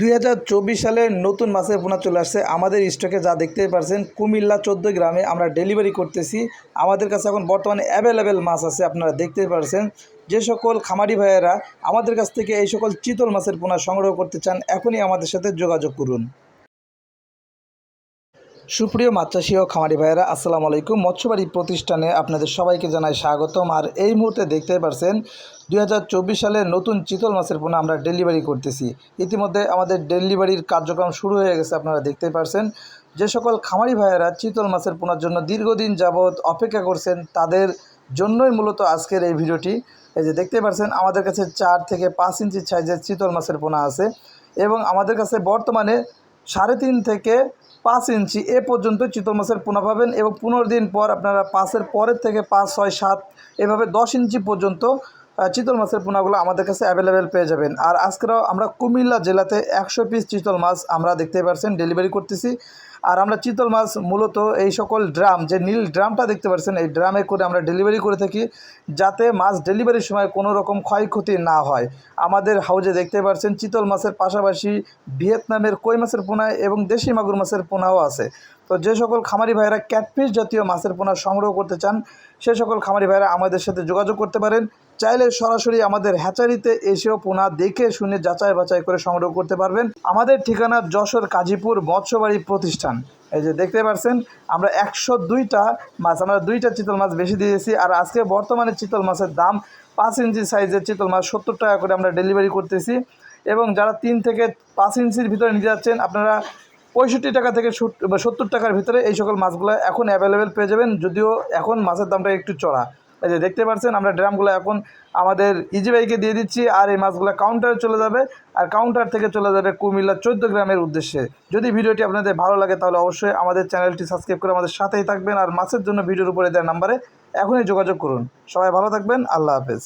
দুই হাজার চব্বিশ সালে নতুন মাছের পোনা চলে আসছে। আমাদের স্টকে যা দেখতে পারছেন, কুমিল্লা চোদ্দ গ্রামে আমরা ডেলিভারি করতেছি। আমাদের কাছে এখন বর্তমানে অ্যাভেলেবেল মাছ আছে, আপনারা দেখতে পারছেন। যে সকল খামারি ভাইয়েরা আমাদের কাছ থেকে এই সকল চিতল মাছের পোনা সংগ্রহ করতে চান, এখনই আমাদের সাথে যোগাযোগ করুন। সুপ্রিয় মাছ চাষি ও খামারি ভাইয়েরা, আসসালামু আলাইকুম। মৎস্যবাড়ি প্রতিষ্ঠানে আপনাদের সবাইকে জানাই স্বাগতম। আর এই মুহূর্তে দেখতে পারছেন দুই সালের নতুন চিতল মাছের পোনা আমরা ডেলিভারি করতেছি। ইতিমধ্যে আমাদের ডেলিভারির কার্যক্রম শুরু হয়ে গেছে, আপনারা দেখতে পারছেন। যে সকল খামারি ভাইয়েরা চিতল মাছের পোনার জন্য দীর্ঘদিন যাবৎ অপেক্ষা করছেন, তাদের জন্যই মূলত আজকের এই ভিডিওটি। এই যে দেখতে পারছেন, আমাদের কাছে চার থেকে পাঁচ ইঞ্চি সাইজের চিতল মাছের পোনা আছে এবং আমাদের কাছে বর্তমানে সাড়ে তিন থেকে পাঁচ ইঞ্চি এ পর্যন্ত চিতল মাছের পোনা পাবেন এবং পনেরো দিন পর আপনারা পাঁচের পরের থেকে পাঁচ, ছয়, সাত, এভাবে দশ ইঞ্চি পর্যন্ত চিতল মাছের পোনাগুলো আমাদের কাছে অ্যাভেলেবেল পেয়ে যাবেন। আর আজকেরও আমরা কুমিল্লা জেলাতে একশো পিস চিতল মাছ আমরা দেখতে পারছেন ডেলিভারি করতেছি। আর আমরা চিতল মাছ মূলত এই সকল ড্রাম, যে নীল ড্রামটা দেখতে পাচ্ছেন, এই ড্রামে করে আমরা ডেলিভারি করে থাকি যাতে মাছ ডেলিভারির সময় কোনো রকম ক্ষয়ক্ষতি না হয়। আমাদের হাউজে দেখতে পাচ্ছেন, চিতল মাছের পাশাপাশি ভিয়েতনামের কই মাছের পোনা এবং দেশি মাগুর মাছের পোনাও আছে। তো যে সকল খামারি ভাইয়েরা ক্যাটফিশ জাতীয় মাছের পোনা সংগ্রহ করতে চান, সে সকল খামারি ভাইয়েরা আমাদের সাথে যোগাযোগ করতে পারেন। চাইলে সরাসরি আমাদের হ্যাচারিতে এসেও পোনা দেখে শুনে যাচাই বাছাই করে সংগ্রহ করতে পারবেন। আমাদের ঠিকানা যশোর কাজীপুর মৎস্যবাড়ি প্রতিষ্ঠান। এই যে দেখতে পাচ্ছেন আমরা একশো দুইটা মাছ, আমরা দুইটা চিতল মাছ বেশি দিয়েছি, আর আজকে বর্তমানে চিতল মাছের দাম পাঁচ ইঞ্চি সাইজের চিতল মাছ সত্তর টাকা করে আমরা ডেলিভারি করতেছি। এবং যারা তিন থেকে পাঁচ ইঞ্চির ভিতরে নিয়ে যাচ্ছেন, আপনারা পঁয়ষট্টি টাকা থেকে সত্তর টাকার ভিতরে এই সকল মাছগুলো এখন অ্যাভেলেবেল পেয়ে যাবেন, যদিও এখন মাছের দামটা একটু চড়া। এই যে দেখতে পাচ্ছেন আমরা ড্রামগুলো এখন আমাদের ইজিবাইকে দিয়ে দিচ্ছি আর এই মাছগুলো কাউন্টারে চলে যাবে। আর কাউন্টার থেকে চলে যাবে কুমিল্লা চোদ্দ গ্রামের উদ্দেশ্যে। যদি ভিডিওটি আপনাদের ভালো লাগে তাহলে অবশ্যই আমাদের চ্যানেলটি সাবস্ক্রাইব করে আমাদের সাথেই থাকবেন। আর মাছের জন্য ভিডিওর উপরে দেওয়ার নাম্বারে এখনই যোগাযোগ করুন। সবাই ভালো থাকবেন। আল্লাহ হাফেজ।